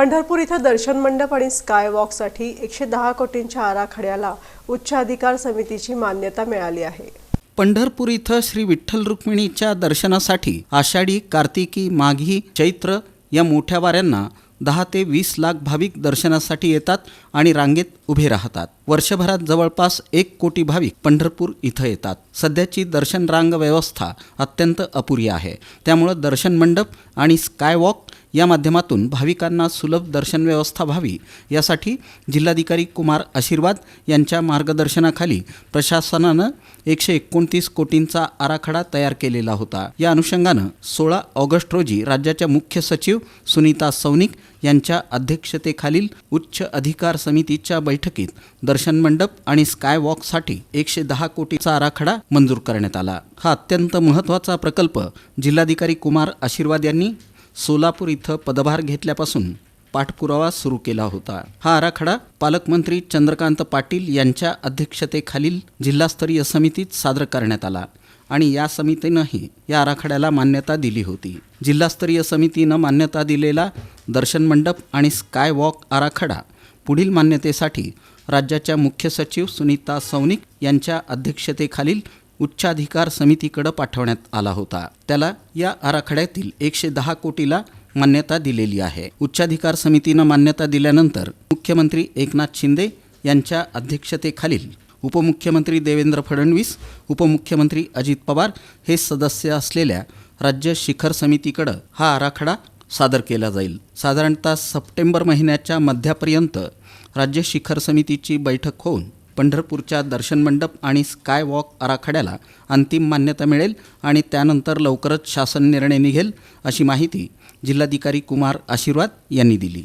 पंढरपूर इथं दर्शन मंडप आणि स्काय वॉकसाठी एकशे दहा कोटींच्या आराखड्याला उच्च अधिकार समितीची मान्यता मिळाली आहे. पंढरपूर इथं श्री विठ्ठल रुक्मिणीच्या दर्शनासाठी आषाढी कार्तिकी माघी चैत्र या मोठ्या वाऱ्यांना दहा ते वीस लाख भाविक दर्शनासाठी येतात आणि रांगेत उभे राहतात. वर्षभरात जवळपास एक कोटी भाविक पंढरपूर इथं येतात. सध्याची दर्शन रांग व्यवस्था अत्यंत अपुरी आहे. त्यामुळं दर्शन मंडप आणि स्कायवॉक या माध्यमातून भाविकांना सुलभ दर्शन व्यवस्था व्हावी यासाठी जिल्हाधिकारी कुमार आशीर्वाद यांच्या मार्गदर्शनाखाली प्रशासनानं एकशे एकोणतीस कोटींचा आराखडा तयार केलेला होता. या अनुषंगानं सोळा ऑगस्ट रोजी राज्याच्या मुख्य सचिव सुनीता सौनिक यांच्या अध्यक्षतेखालील उच्च अधिकार समितीच्या बैठकीत दर्शन मंडप आणि स्काय वॉकसाठी एकशे दहा कोटीचा आराखडा मंजूर करण्यात आला. हा अत्यंत महत्त्वाचा प्रकल्प जिल्हाधिकारी कुमार आशीर्वाद यांनी सोलापूर इथं पदभार घेतल्यापासून पाठपुरावा सुरू केला होता. हा आराखडा पालकमंत्री चंद्रकांत पाटील यांच्या अध्यक्षतेखालील जिल्हास्तरीय समितीत सादर करण्यात आला आणि या समितीनंही या आराखड्याला मान्यता दिली होती. जिल्हास्तरीय समितीनं मान्यता दिलेला दर्शन मंडप आणि स्काय वॉक आराखडा पुढील मान्यतेसाठी राज्याच्या मुख्य सचिव सुनीता सौनिक यांच्या अध्यक्षतेखालील उच्चाधिकार समितीकडे पाठवण्यात आला होता. त्याला या आराखड्यातील एकशे दहा कोटीला मान्यता दिलेली आहे. उच्चाधिकार समितीनं मान्यता दिल्यानंतर मुख्यमंत्री एकनाथ शिंदे यांच्या अध्यक्षतेखालील उपमुख्यमंत्री देवेंद्र फडणवीस उपमुख्यमंत्री अजित पवार हे सदस्य असलेल्या राज्य शिखर समितीकडं हा आराखडा सादर केला जाईल. साधारणतः सप्टेंबर महिन्याच्या मध्यापर्यंत राज्य शिखर समितीची बैठक होऊन पंढरपूरच्या दर्शन मंडप आणि स्काय वॉक आराखड्याला अंतिम मान्यता मिळेल आणि त्यानंतर लवकरच शासन निर्णय निघेल अशी माहिती जिल्हाधिकारी कुमार आशीर्वाद यांनी दिली.